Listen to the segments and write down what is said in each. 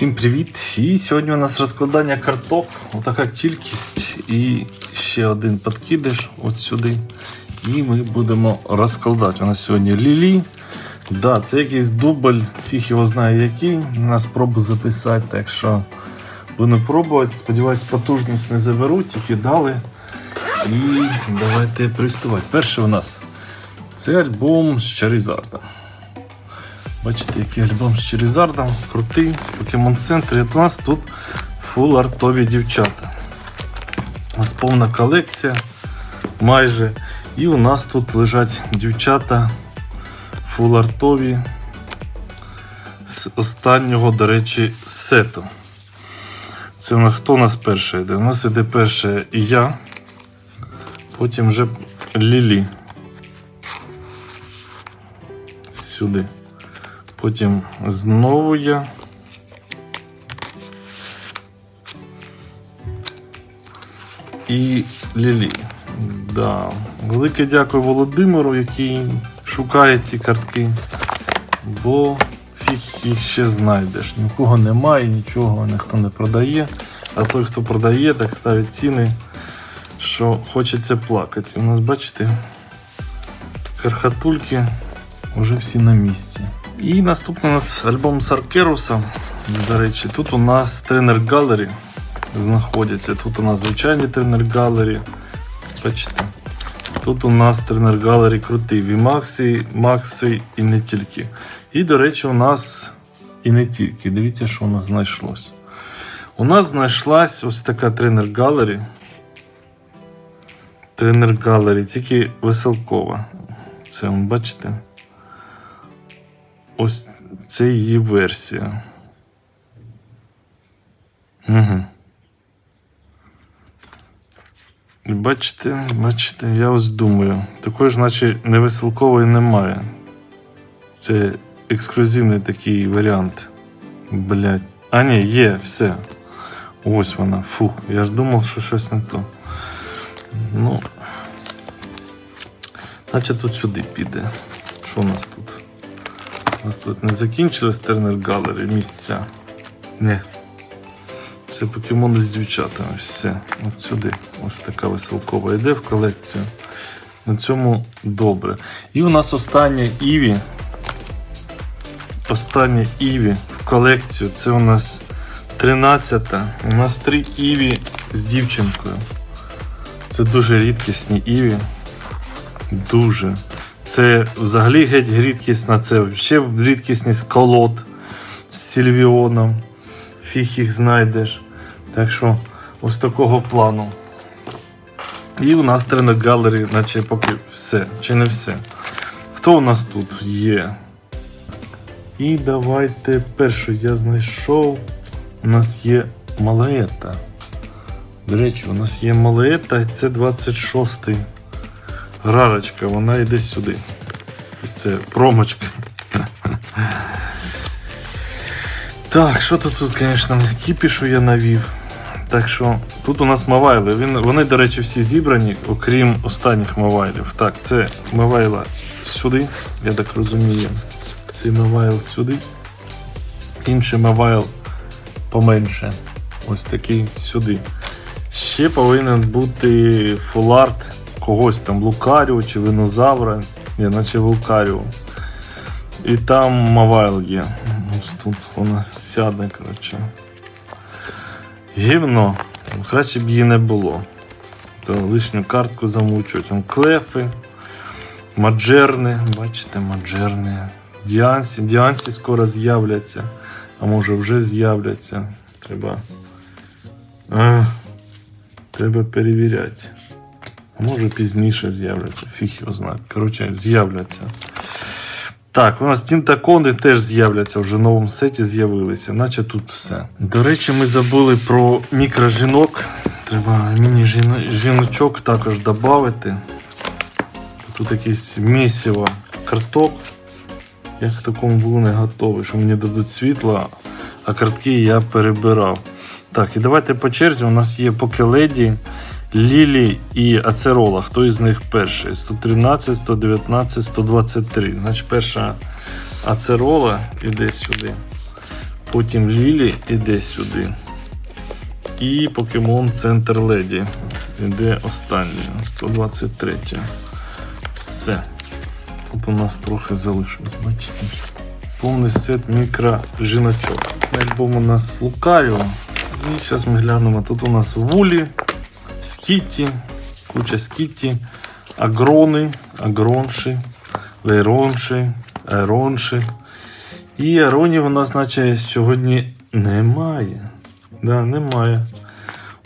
Всім привіт! І сьогодні у нас розкладання карток. Отака кількість і ще один підкидиш от сюди. І ми будемо розкладати. У нас сьогодні лілі. Да, це якийсь дубль, фіг його знає який. На спробу записати, так що будемо пробувати. Сподіваюсь, потужність не заберуть, тільки дали. І давайте приступати. Перший у нас це альбом з Charizard. Бачите, який альбом з Черезардом, крутий, з Pokemon Center. І от нас тут фул артові дівчата. У нас повна колекція майже. І у нас тут лежать дівчата фул артові з останнього, до речі, сету. Це у нас хто у нас перший йде? У нас іде перше я, потім вже Лілі. Сюди. Потім знову я. І Лілі. Да. Велике дякую Володимиру, який шукає ці картки. Бо фіг їх ще знайдеш. Нікого немає, нічого ніхто не продає. А той, хто продає, так ставить ціни, що хочеться плакати. У нас, бачите, кархатульки вже всі на місці. І наступний у нас альбом Саркеруса. До речі, тут у нас тренер Галері знаходяться. Тут у нас звичайні тренер Галері. Бачите. Тут у нас тренер Галері крутий. Вімакси, Макси і не тільки. І, до речі, у нас і не тільки. Дивіться, що у нас знайшлось. У нас знайшлась ось така тренер Галері. Тренер Галері, тільки веселкова. Це, бачите? Ось це її версія. Угу. Бачите, бачите, я ось думаю, такої ж, наче невеселкової немає. Це ексклюзивний такий варіант. Блять. А ні, є, все. Ось вона. Фух, я ж думав, що щось не то. Ну. Наче тут сюди піде. Що у нас? У нас тут не закінчилось Тернер Галері місця. Не. Це покемони з дівчатами. Все. От сюди. Ось така веселкова йде в колекцію. На цьому добре. І у нас остання Іві. Остання Іві в колекцію. Це у нас 13-та. У нас три Іві з дівчинкою. Це дуже рідкісні Іві. Дуже. Це взагалі геть рідкісна, це ще рідкісність колод з Сільвіоном. Фіг їх знайдеш. Так що ось такого плану. І у нас тренер галері, наче поки все, чи не все. Хто у нас тут є? І давайте першу я знайшов. У нас є малета. До речі, у нас є малета, це 26-й. Рарочка, вона йде сюди. Ось це промочка. Так, що тут, тут, звісно, кіпішу я навів. Так що тут у нас мавайли. Він, вони, до речі, всі зібрані, окрім останніх мавайлів. Так, це мавайла сюди, я так розумію. Цей мавайл сюди. Інший мавайл поменше. Ось такий сюди. Ще повинен бути фуларт когось там Лукаріо чи Винозавра, ні, наче Вулкаріо. І там Мавайл є. Ось тут вона сяде, коротше. Гівно. Краще б її не було. То лишню картку замучують. Вон клефи, маджерни, бачите, маджерни. Діансі. Діансі скоро з'являться. А може вже з'являться. Треба. А, треба перевіряти. Може пізніше з'являться, фіг його знає. Коротше, з'являться. Так, у нас тінтакони теж з'являться вже в новому сеті з'явилися, наче тут все. До речі, ми забули про мікрожінок. Треба міні-жіночок також додати. Тут якесь місіво карток. Я в такому був не готовий, що мені дадуть світло, а картки я перебирав. Так, і давайте по черзі. У нас є Покеледі, Лілі і Ацерола. Хто із них перший? 113, 119, 123. Значить, перша Ацерола іде сюди. Потім Лілі іде сюди. І Покемон Центр Леді. Іде останній, 123. Все. Тут у нас трохи залишилось, бачите? Повний сет мікро-жіночок. Альбом у нас Лукайо. І зараз ми глянемо. Тут у нас Вулі, Скітті, куча Скітті, Агрони, Агронші, Лейронші, Айронші. І Аронів у нас, наче, сьогодні немає. Да, немає.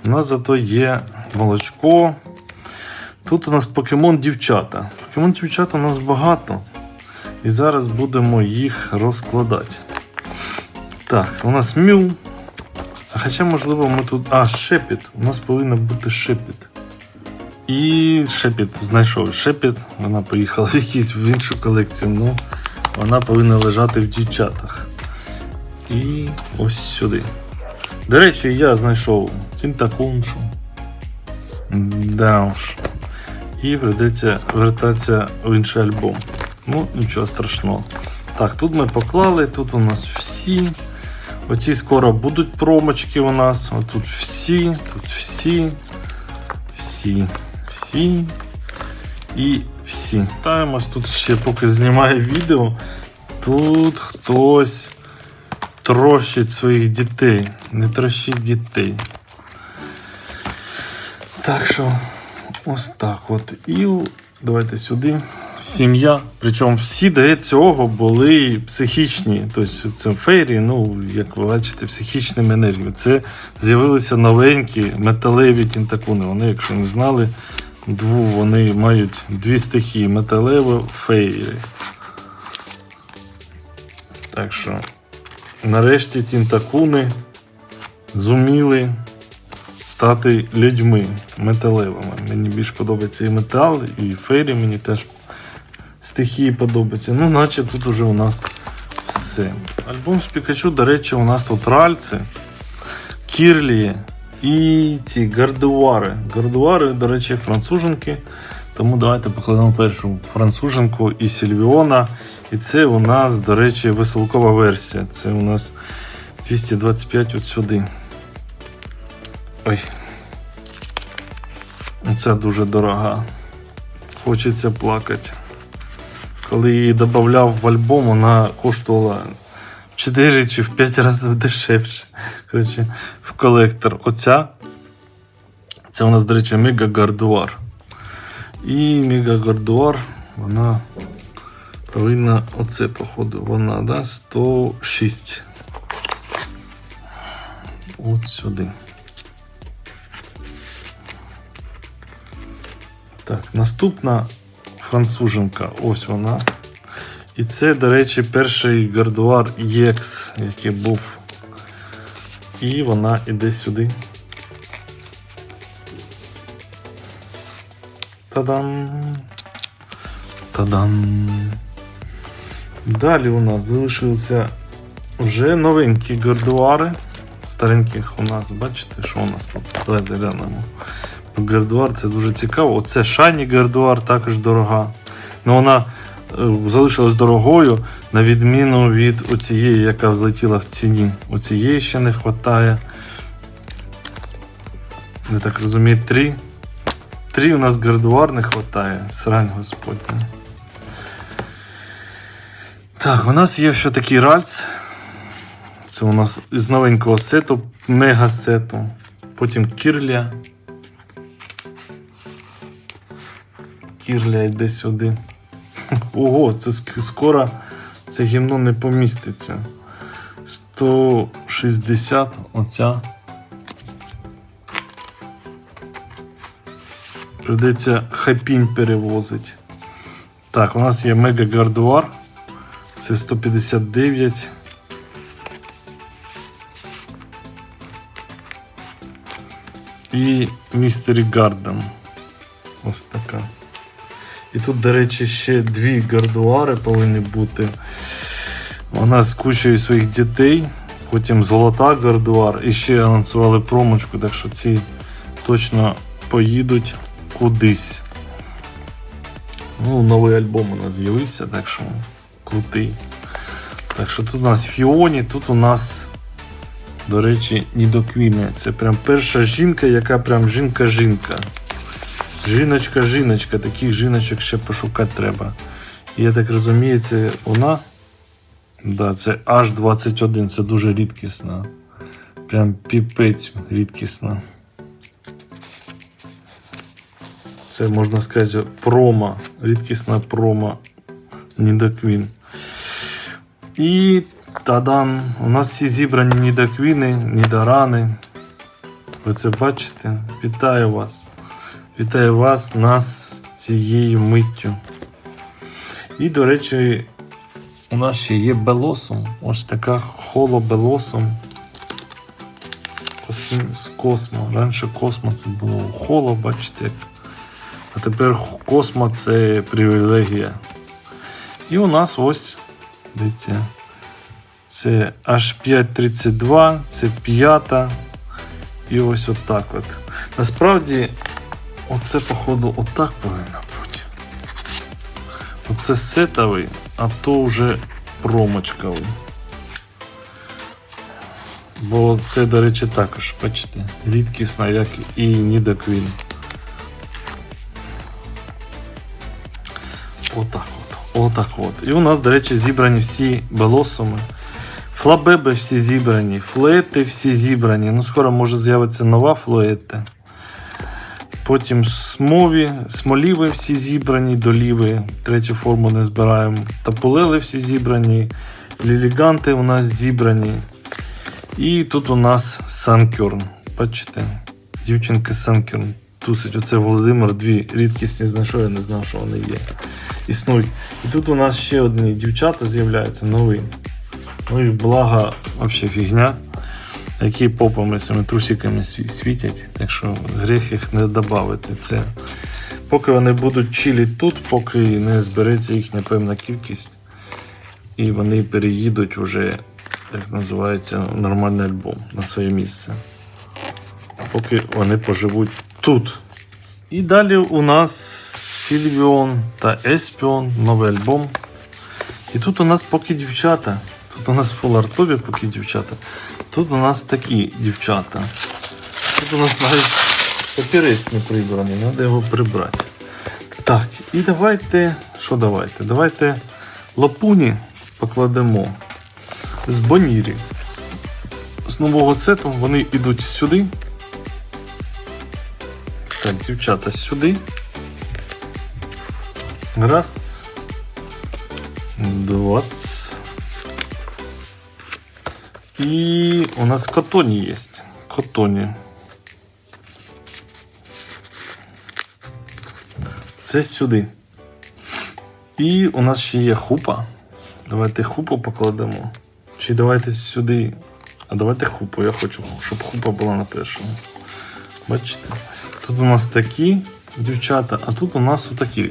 У нас зато є молочко. Тут у нас покемон дівчата. Покемон дівчата у нас багато. І зараз будемо їх розкладати. Так, у нас мю. Хоча, можливо, ми тут. А, шепіт. У нас повинен бути шепіт. І шепіт знайшов. Шепіт. Вона поїхала в якусь в іншу колекцію. Ну, вона повинна лежати в дівчатах. І ось сюди. До речі, я знайшов Кінтакуншу. Да уж. І прийдеться вертатися в інший альбом. Ну, нічого страшного. Так, тут ми поклали, тут у нас всі. Оці скоро будуть промочки у нас. Отут всі, тут всі, всі, всі і всі. Таємось тут ще поки знімаю відео. Тут хтось трощить своїх дітей. Не трощить дітей. Так що, ось так от. І давайте сюди. Сім'я. Причому всі до цього були психічні. Тобто це фейрі, ну, як ви бачите, психічними енергіями. Це з'явилися новенькі металеві тінтакуни. Вони, якщо не знали, дву, вони мають дві стихії металево фейрі. Так що, нарешті тінтакуни зуміли стати людьми металевими. Мені більш подобається і метал, і фейрі мені теж стихії подобаються. Ну, наче тут уже у нас все. Альбом з Пікачу, до речі, у нас тут ральці, кірлі і ці гардуари. Гардуари, до речі, француженки. Тому давайте покладемо першу француженку і Сільвіона. І це у нас, до речі, веселкова версія. Це у нас 225 от сюди. Ой. Це дуже дорога. Хочеться плакати. Коли її додавав в альбом, вона коштувала в 4 чи в 5 разів дешевше. Коротше, в колектор. Оця. Це у нас, до речі, Мега Гардуар. І Мега Гардуар, вона повинна, оце, походу, вона, да, 106. От сюди. Так, наступна француженка, ось вона. І це, до речі, перший гардуар EX, який був. І вона іде сюди. Та-дам! Та-дам! Далі у нас залишилися вже новенькі гардуари. Стареньких у нас, бачите, що у нас тут? Давайте глянемо. Гардуар це дуже цікаво. Оце Шайні Гардуар також дорога. Ну вона е, залишилась дорогою, на відміну від оцієї, яка взлетіла в ціні. Оцієї ще не вистачає. Я так розумію, три. Три у нас гардуар не вистачає. Срань господня. Так, у нас є ще такий ральц. Це у нас із новенького сету, мега сету. Потім кірля. Кірля йде сюди. Ого, це скоро це гімно не поміститься. 160 оця. Придеться хапінь перевозити. Так, у нас є Мега Гардуар. Це 159. І Містері Гарден. Ось така. І тут, до речі, ще дві гардуари повинні бути. Вона з кучою своїх дітей. Потім золота гардуар. І ще анонсували промочку, так що ці точно поїдуть кудись. Ну, новий альбом у нас з'явився, так що крутий. Так що тут у нас Фіоні, тут у нас До речі, Нідоквіни. Це прям перша жінка, яка прям жінка-жінка. Жіночка-жіночка, таких жіночок ще пошукати треба. Я так розумію, це вона. Да, це H21, це дуже рідкісна. Прям піпець рідкісна. Це можна сказати промо, рідкісна промо Нідоквін. І тадан, у нас всі зібрані нідоквіни, нідорани. Ви це бачите? Вітаю вас. Вітаю вас, нас з цією миттю. І, до речі, у нас ще є белосом. Ось така холо белосом. Космо. Раніше космо це було холо, бачите. А тепер космо це привілегія. І у нас ось, дивіться, це H532, це п'ята. І ось отак от. Насправді, оце, походу, отак повинно бути. Оце сетовий, а то вже промочковий. Бо це, до речі, також, бачите, рідкісна, як і Нідоквін. Отак от. Отак от. І у нас, до речі, зібрані всі белосуми. Флабеби всі зібрані, флети всі зібрані. Ну, скоро може з'явитися нова флоета. Потім смові, смоліви всі зібрані, доліви, третю форму не збираємо. Тапулели всі зібрані, ліліганти у нас зібрані. І тут у нас Санкерн. Бачите? Дівчинка Санкерн. Тусить. Оце Володимир, дві рідкісні знайшов, я не знав, що вони є. Існують. І тут у нас ще одні дівчата з'являються, нові. Ну і благо, взагалі фігня. Які попами цими трусиками світять, так що гріх їх не додати. Це поки вони будуть чилі тут, поки не збереться їхня певна кількість, і вони переїдуть вже, як називається, нормальний альбом на своє місце. Поки вони поживуть тут. І далі у нас Сільвіон та Еспіон, новий альбом. І тут у нас поки дівчата. Тут у нас фул-артові поки дівчата. Тут у нас такі дівчата. Тут у нас навіть папірець не прибраний, треба його прибрати. Так, і давайте. Що давайте? Давайте лапуні покладемо з Бонірі. З нового сету вони йдуть сюди. Так, дівчата сюди. Раз. Двадцать. И у нас котони есть. Котони. Це сюди. І у нас ще є хупа. Давайте хупу покладемо. Чи давайте сюди. А давайте хупу. Я хочу, щоб хупа була на першому. Бачите? Тут у нас такі дівчата, а тут у нас отакі.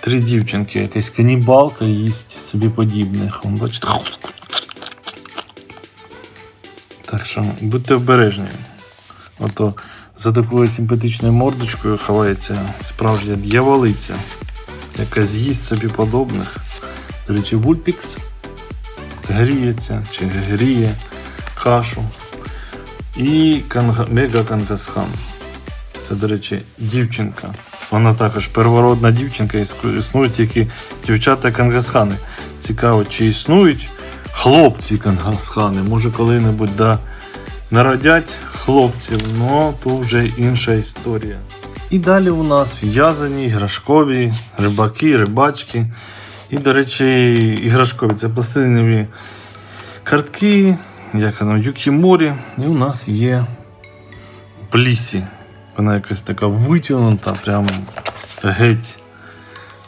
Три дівчинки, якась канібалка їсть собі подібних. Бачите. Так що будьте обережні. Ото за такою симпатичною мордочкою ховається справжня дьяволиця, яка з'їсть собі подобних. До речі, Вульпікс гріється чи гріє кашу. І канга... Мега Кангасхан. Це, до речі, дівчинка. Вона також первородна дівчинка, існують тільки дівчата Кангасхани. Цікаво, чи існують хлопці Кангасхани. Може коли-небудь да, народять хлопців, ну то вже інша історія. І далі у нас в'язані, іграшкові, рибаки, рибачки. І, до речі, іграшкові це пластилинові картки, як воно, Юкіморі. І у нас є Блісі. Вона якась така витягнута, прям геть.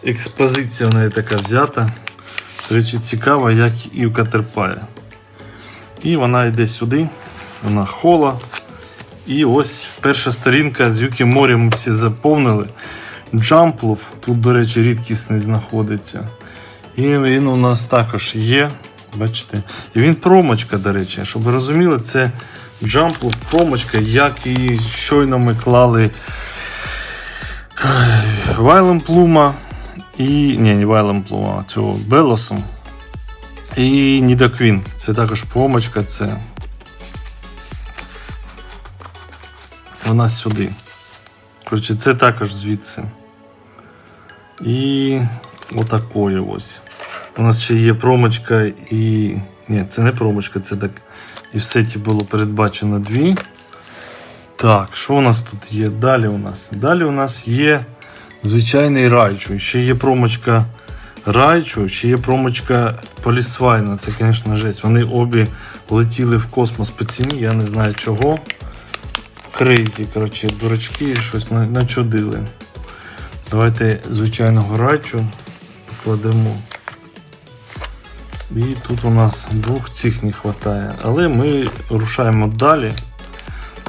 Експозиція в неї така взята. Речі, цікава, як і у Катерпая. І вона йде сюди, вона хола. І ось перша сторінка з Юкі Морі ми всі заповнили. Джамплов, тут, до речі, рідкісний знаходиться. І він у нас також є. Бачите? І він промочка, до речі. Щоб ви розуміли, це Джамплов промочка, як і щойно ми клали Вайлем Плума і. Ні, не Вайлем Плума, а цього Белосом. І Нідоквін. Це також помочка, це вона сюди. Коротше, це також звідси. І отакої ось. У нас ще є промочка і. Ні, це не промочка, це так. І в сеті було передбачено дві. Так, що у нас тут є? Далі у нас? Далі у нас є звичайний райчу. Ще є промочка райчу, ще є промочка полісвайна. Це, звісно, жесть. Вони обі летіли в космос по ціні, я не знаю чого. Крейзі, коротше, дурачки щось на- начудили. Давайте звичайного райчу покладемо. І тут у нас двох цих не вистачає. Але ми рушаємо далі.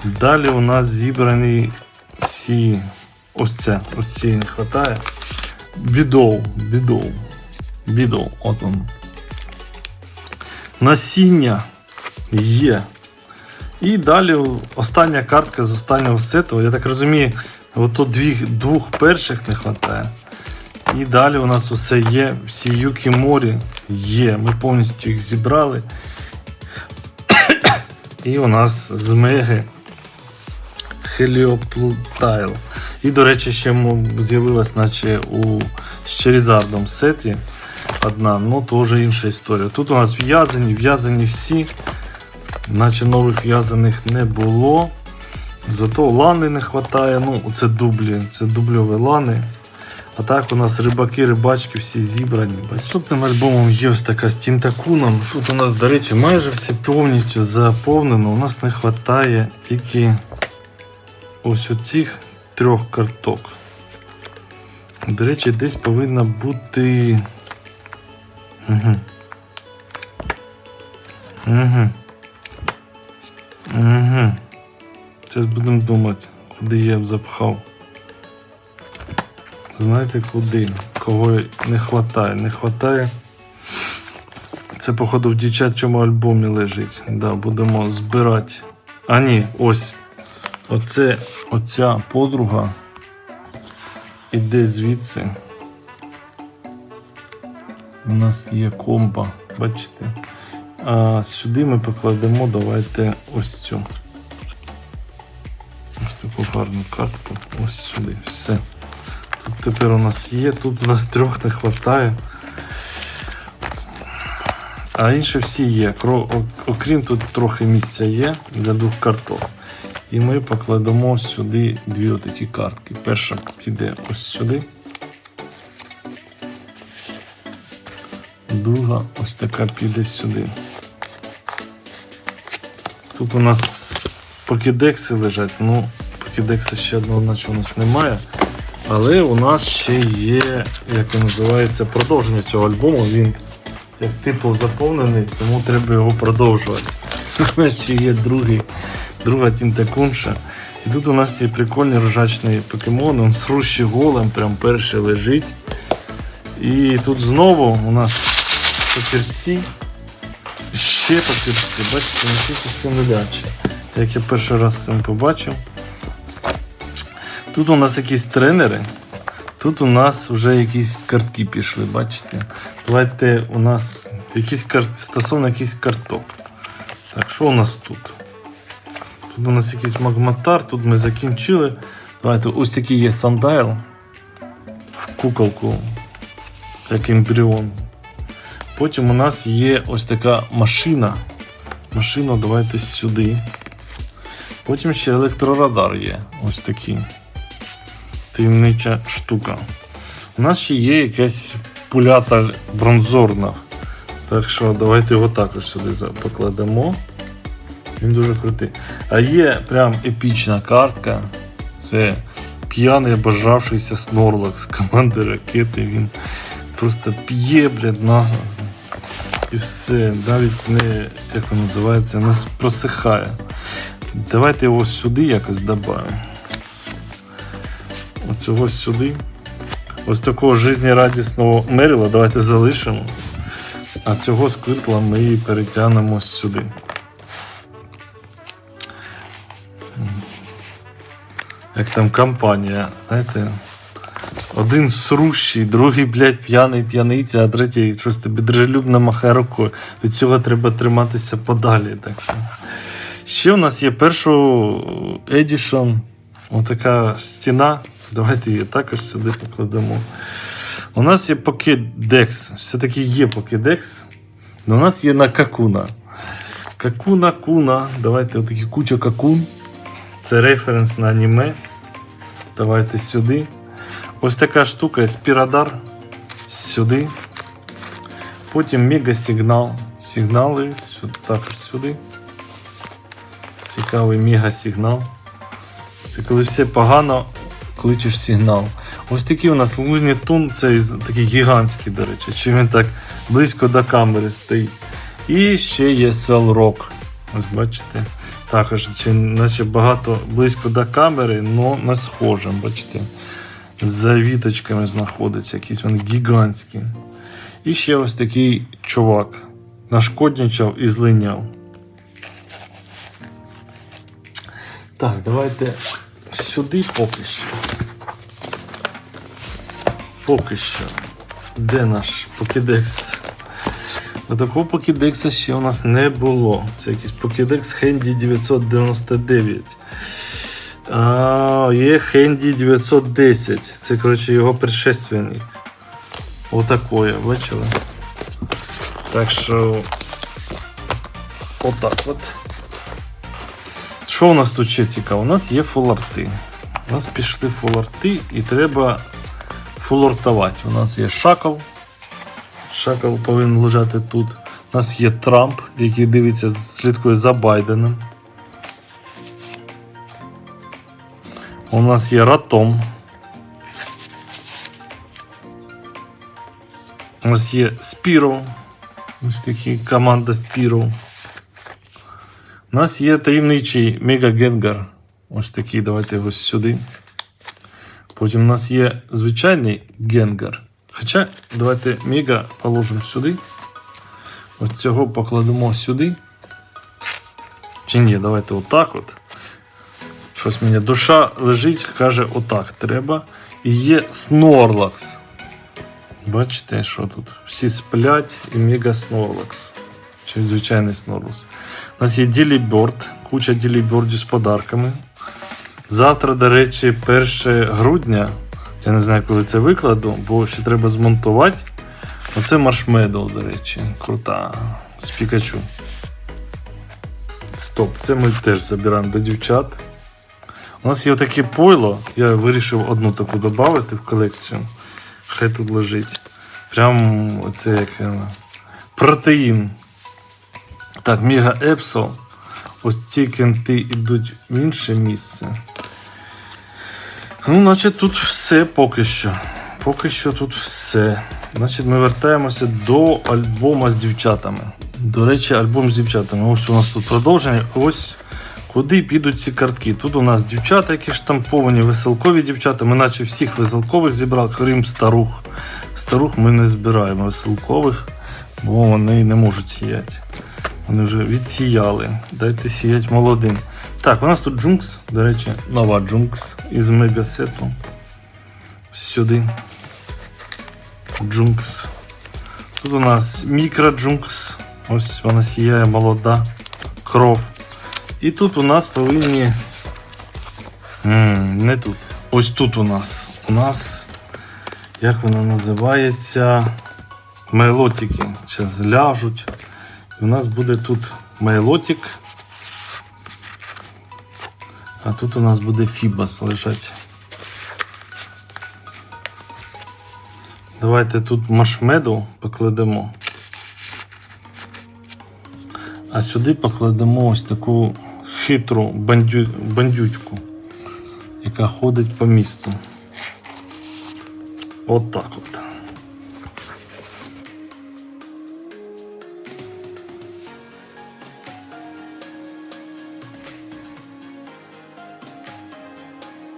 Далі у нас зібрані всі. Ось це, ось цієї не вистачає. Бідоу, бідоу, бідоу, от он. Насіння є. І далі остання картка з останнього сету. Я так розумію, ото дві, двох перших не вистачає. І далі у нас усе є. Всі юки морі є. Ми повністю їх зібрали. І у нас з меги Хеліоплутайл. І, до речі, ще з'явилась, наче у Черізардом сеті одна, ну то вже інша історія. Тут у нас в'язані, в'язані всі, наче нових в'язаних не було. Зато лани не вистачає. Ну, це дублі, це дубльові лани. А так у нас рибаки, рибачки всі зібрані. Наступним альбомом є ось така з Тінтакуном. Тут у нас, до речі, майже все повністю заповнено. У нас не вистачає тільки ось оцих трьох карток. До речі, десь повинна бути. Угу. Угу. Угу. Зараз будемо думати, куди я б запхав. Знаєте куди? Кого не вистачає? Не вистачає. Це, походу, в дівчачому альбомі лежить. Да, будемо збирати. А ні, ось. Оце, оця подруга іде звідси. У нас є комба, бачите? А сюди ми покладемо, давайте ось цю. Ось таку гарну картку. Ось сюди. Все. Тут тепер у нас є, тут у нас трьох не вистачає. А інші всі є. Окрім тут трохи місця є для двох карток. І ми покладемо сюди дві отакі картки. Перша піде ось сюди. Друга ось така піде сюди. Тут у нас покедекси лежать. Ну, покедекса ще одного, наче у нас немає. Але у нас ще є, як він називається, продовження цього альбому. Він як типу заповнений, тому треба його продовжувати. У нас ще є другий, друга тінтакунша. І тут у нас цей прикольний рожачний покемон, він з рущі голем, прям перший лежить. І тут знову у нас папірці. Ще папірці, бачите, тільки все нуляче. Як я перший раз цим побачив. Тут у нас якісь тренери. Тут у нас вже якісь картки пішли, бачите? Давайте у нас якісь карт... стосовно якісь карток. Так, що у нас тут? Тут у нас якийсь магматар, тут ми закінчили. Давайте ось такий є сандайл в куколку, як ембріон. Потім у нас є ось така машина. Машину давайте сюди. Потім ще електрорадар є. Ось такий. Таємнича штука. У нас ще є якась пулята бронзорна. Так що давайте його також сюди покладемо. Він дуже крутий. А є прям епічна картка. Це п'яний обожравшийся Снорлок з команди ракети. Він просто п'є, блядь, нас. І все. Навіть не, як він називається, не просихає. Давайте його сюди якось додамо. Оцього сюди. Ось такого жизнерадісного Меріла давайте залишимо. А цього сквиртла ми перетягнемо сюди. Як там компанія, знаєте, один срущий, другий, блядь, п'яний п'яниця, а третій просто бідрелюбно махає рукою. Від цього треба триматися подалі. Так що. Ще у нас є першу Edition. Отака стіна. Давайте її також сюди покладемо. У нас є Pokédex. Все-таки є Pokédex. але у нас є на Какуна. Какуна, куна. Давайте отакі куча какун. Це референс на аніме. Давайте сюди. Ось така штука Спірадар. Сюди. Потім мегасигнал. Сигнали сюди, також сюди. Цікавий мегасигнал. Це коли все погано, кличеш сигнал. Ось такий у нас лунітун, це такий гігантський, до речі, чи він так близько до камери стоїть. І ще є Rock. Ось бачите. Також, чи, наче багато близько до камери, але не схоже, бачите. За віточками знаходиться, якийсь він гігантський. І ще ось такий чувак. Нашкодничав і злиняв. Так, давайте сюди поки що. Поки що. Де наш покедекс? Такого покедекса ще у нас не було. Це якийсь покедекс Handy 999. А, є Handy 910. Це, коротше, його предшественник. Отакое, бачили? Так що. Отак от. Що у нас тут ще цікаво? У нас є фуларти. У нас пішли фуларти і треба фулортувати. У нас є шакал. Шакал повинен лежати тут. У нас є Трамп, який дивиться, слідкує за Байденом. У нас є Ратом. У нас є Спіро. Ось такі команда Спіро. У нас є таємничий Мегагенгар. Ось такий, давайте його сюди. Потім у нас є звичайний Генгар. Хоча давайте Мега положимо сюди. Ось цього покладемо сюди. Чи ні, давайте отак от. Щось мені душа лежить, каже, отак треба. І є Снорлакс. Бачите, що тут? Всі сплять і Мега Снорлакс. Чи звичайний Снорлакс. У нас є Ділі Бьорд, куча ділібордів з подарками. Завтра, до речі, 1 грудня. Я не знаю, коли це викладу, бо ще треба змонтувати. Оце маршмедоу, до речі, крута. З Пікачу. Стоп, це ми теж забираємо до дівчат. У нас є таке пойло. Я вирішив одну таку додати в колекцію. Хай тут лежить. Прям оце як е, протеїн. Так, Мега Епсо. Ось ці кенти йдуть в інше місце. Ну, значить, тут все поки що. Поки що тут все. Значить, ми вертаємося до альбома з дівчатами. До речі, альбом з дівчатами. Ось у нас тут продовження. Ось куди підуть ці картки. Тут у нас дівчата, які штамповані, веселкові дівчата. Ми наче всіх веселкових зібрали, крім старух. Старух ми не збираємо веселкових, бо вони не можуть сіяти. Вони вже відсіяли. Дайте сіяти молодим. Так, у нас тут Джункс, до речі, нова Джункс із мегасету. Сюди. Джункс. Тут у нас мікро Джункс. Ось вона сіяє молода кров. І тут у нас повинні. М, не тут. Ось тут у нас. У нас. Як вона називається? Мейлотики. Зараз ляжуть. І у нас буде тут мейлотик. А тут у нас буде фібас лежать. Давайте тут машмеду покладемо. А сюди покладемо ось таку хитру бандю... бандючку, яка ходить по місту. От так от.